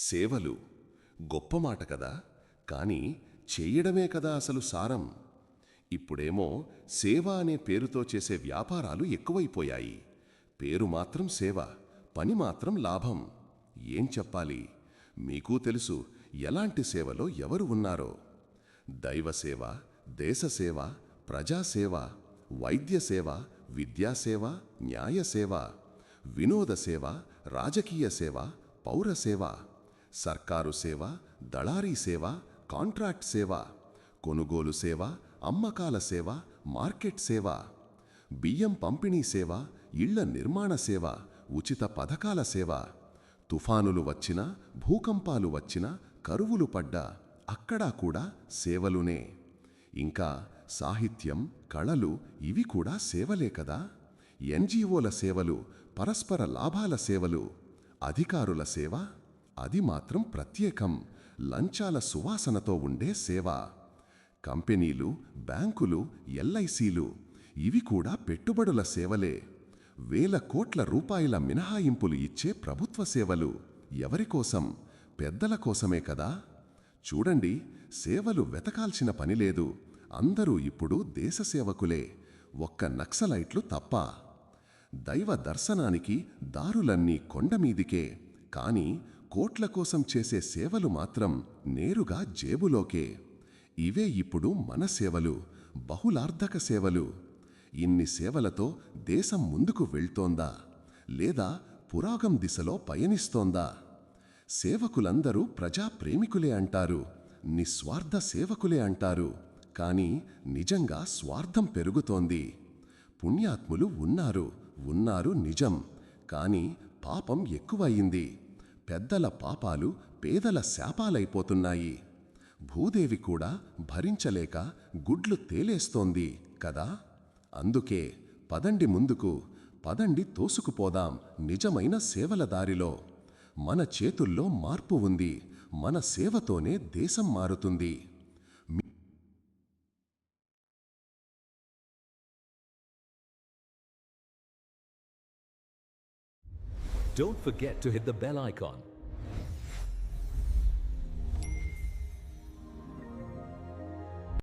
సేవలు గొప్ప మాట కదా కానీ చేయడమే కదా అసలు సారం. ఇప్పుడేమో సేవ అనే పేరుతో చేసే వ్యాపారాలు ఎక్కువైపోయాయి. పేరు మాత్రం సేవ పని మాత్రం లాభం. ఏం చెప్పాలి? మీకూ తెలుసు ఎలాంటి సేవలో ఎవరు ఉన్నారో. దైవసేవ దేశసేవ ప్రజాసేవ వైద్యసేవ విద్యాసేవ న్యాయసేవ వినోద సేవ రాజకీయ సేవ పౌరసేవ సర్కారు సేవ దళారీ సేవ కాంట్రాక్ట్ సేవ కొనుగోలు సేవ అమ్మకాల సేవ మార్కెట్ సేవ బియ్యం పంపిణీ సేవ ఇళ్ళ నిర్మాణ సేవ ఉచిత పథకాల సేవ తుఫానులు వచ్చినా భూకంపాలు వచ్చినా కరువులు పడ్డా అక్కడా కూడా సేవలునే. ఇంకా సాహిత్యం కళలు ఇవి కూడా సేవలే కదా? ఎన్జీఓల సేవలు పరస్పర లాభాల సేవలు అధికారుల సేవ అది మాత్రం ప్రత్యేకం. లంచాల సువాసనతో ఉండే సేవ. కంపెనీలు బ్యాంకులు ఎల్ఐసీలు ఇవి కూడా పెట్టుబడుల సేవలే. వేల కోట్ల రూపాయల మినహాయింపులు ఇచ్చే ప్రభుత్వ సేవలు. ఎవరికోసం పెద్దల కోసమే కదా. చూడండి సేవలు వెతకాల్సిన పనిలేదు అందరూ ఇప్పుడు దేశసేవకులే ఒక్క నక్సలైట్లు తప్ప. దైవ దర్శనానికి దారులన్నీ కొండమీదికే కాని కోట్ల కోసం చేసే సేవలు మాత్రం నేరుగా జేబులోకే. ఇవే ఇప్పుడు మన సేవలు బహుళార్థక సేవలు. ఇన్ని సేవలతో దేశం ముందుకు వెళ్తోందా? లేదా పురాగం దిశలో పయనిస్తోందా? సేవకులందరూ ప్రజాప్రేమికులే అంటారు నిస్వార్థ సేవకులే అంటారు. కాని నిజంగా స్వార్థం పెరుగుతోంది. పుణ్యాత్ములు ఉన్నారు ఉన్నారు నిజం. కాని పాపం ఎక్కువయింది పెద్దల పాపాలు పేదల శాపాలైపోతున్నాయి. భూదేవి కూడా భరించలేక గుడ్లు తేలేస్తోంది కదా? అందుకే పదండి ముందుకు పదండి తోసుకుపోదాం నిజమైన సేవల దారిలో. మన చేతుల్లో మార్పు ఉంది మన సేవతోనే దేశం మారుతుంది. Don't forget to hit the bell icon